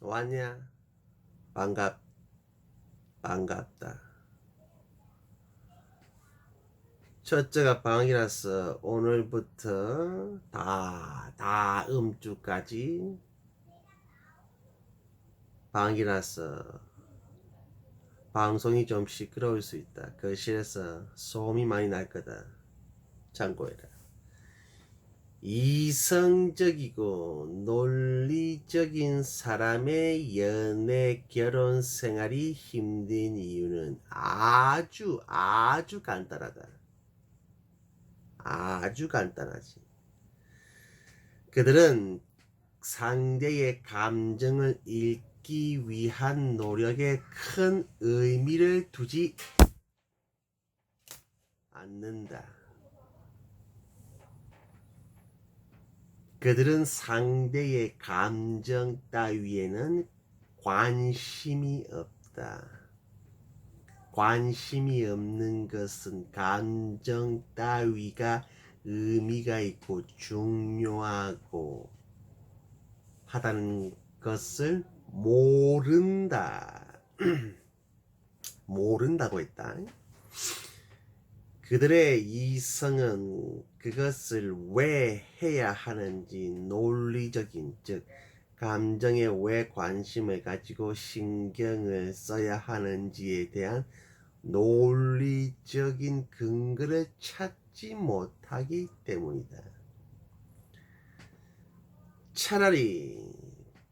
왔냐? 반갑, 반갑다. 첫째가 방학이라서 오늘부터 다, 다 음 주까지 방학이라서 방송이 좀 시끄러울 수 있다. 거실에서 소음이 많이 날 거다. 참고해라. 이성적이고 논리적인 사람의 연애 결혼 생활이 힘든 이유는 아주 아주 간단하다. 아주 간단하지. 그들은 상대의 감정을 읽기 위한 노력에 큰 의미를 두지 않는다. 그들은 상대의 감정 따위에는 관심이 없다. 관심이 없는 것은 감정 따위가 의미가 있고 중요하고 하다는 것을 모른다. 모른다고 했다. 그들의 이성은 그것을 왜 해야 하는지 논리적인 즉 감정에 왜 관심을 가지고 신경을 써야 하는지에 대한 논리적인 근거를 찾지 못하기 때문이다. 차라리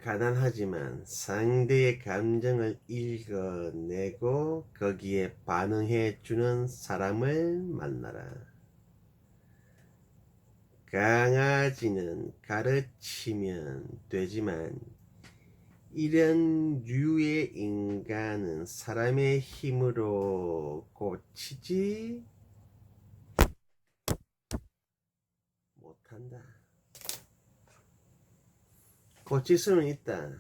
가난하지만 상대의 감정을 읽어내고 거기에 반응해 주는 사람을 만나라. 강아지는 가르치면 되지만 이런 류의 인간은 사람의 힘으로 고치지 못한다. 고칠 수는 있다.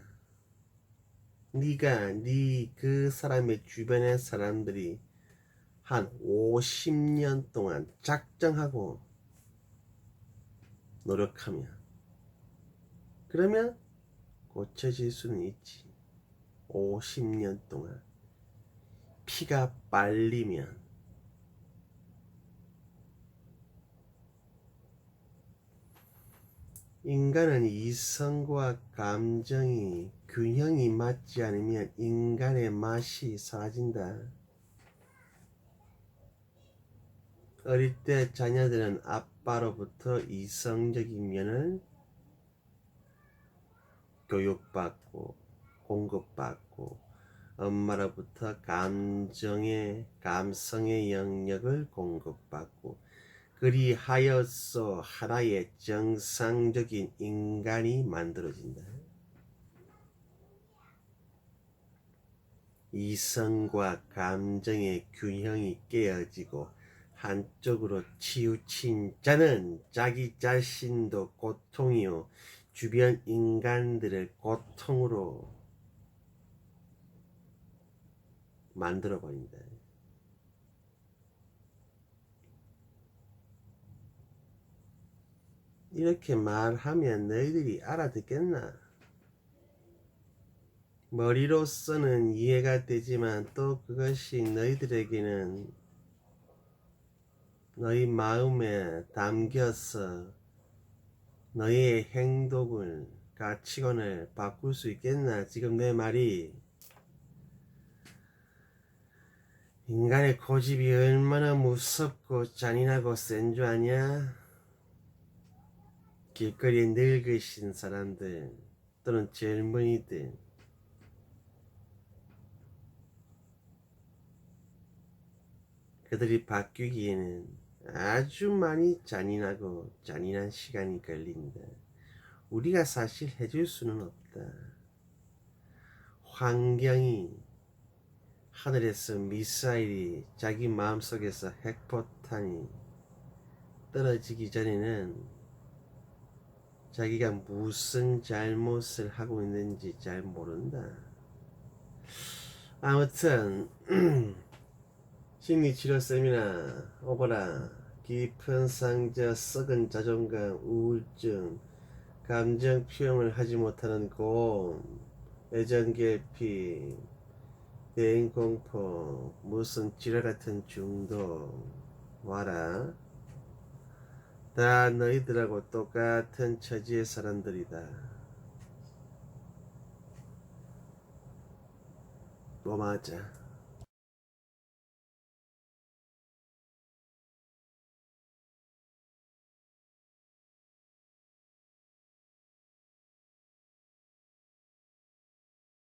네가 네 그 사람의 주변의 사람들이 한 50년 동안 작정하고 노력하면 그러면 고쳐질 수는 있지. 50년 동안 피가 빨리면 인간은 이성과 감정이 균형이 맞지 않으면 인간의 맛이 사라진다. 어릴 때 자녀들은 아빠로부터 이성적인 면을 교육받고 공급받고 엄마로부터 감정의 감성의 영역을 공급받고 그리하여서 하나의 정상적인 인간이 만들어진다. 이성과 감정의 균형이 깨어지고 한쪽으로 치우친 자는 자기 자신도 고통이요 주변 인간들을 고통으로 만들어 버린다. 이렇게 말하면 너희들이 알아듣겠나? 머리로서는 이해가 되지만 또 그것이 너희들에게는 너희 마음에 담겨서 너희의 행동을 가치관을 바꿀 수 있겠나? 지금 내 말이 인간의 고집이 얼마나 무섭고 잔인하고 센 줄 아냐? 길거리에 늙으신 사람들 또는 젊은이들 그들이 바뀌기에는 아주 많이 잔인하고 잔인한 시간이 걸린다. 우리가 사실 해줄 수는 없다. 환경이 하늘에서 미사일이 자기 마음속에서 핵포탄이 떨어지기 전에는 자기가 무슨 잘못을 하고 있는지 잘 모른다. 아무튼 심리치료 세미나 오거라 깊은 상처 썩은 자존감 우울증 감정 표현을 하지 못하는 곰 애정결핍, 대인공포, 무슨 지뢰 같은 중독 와라. 다 너희들하고 똑같은 처지의 사람들이다. 뭐 맞아.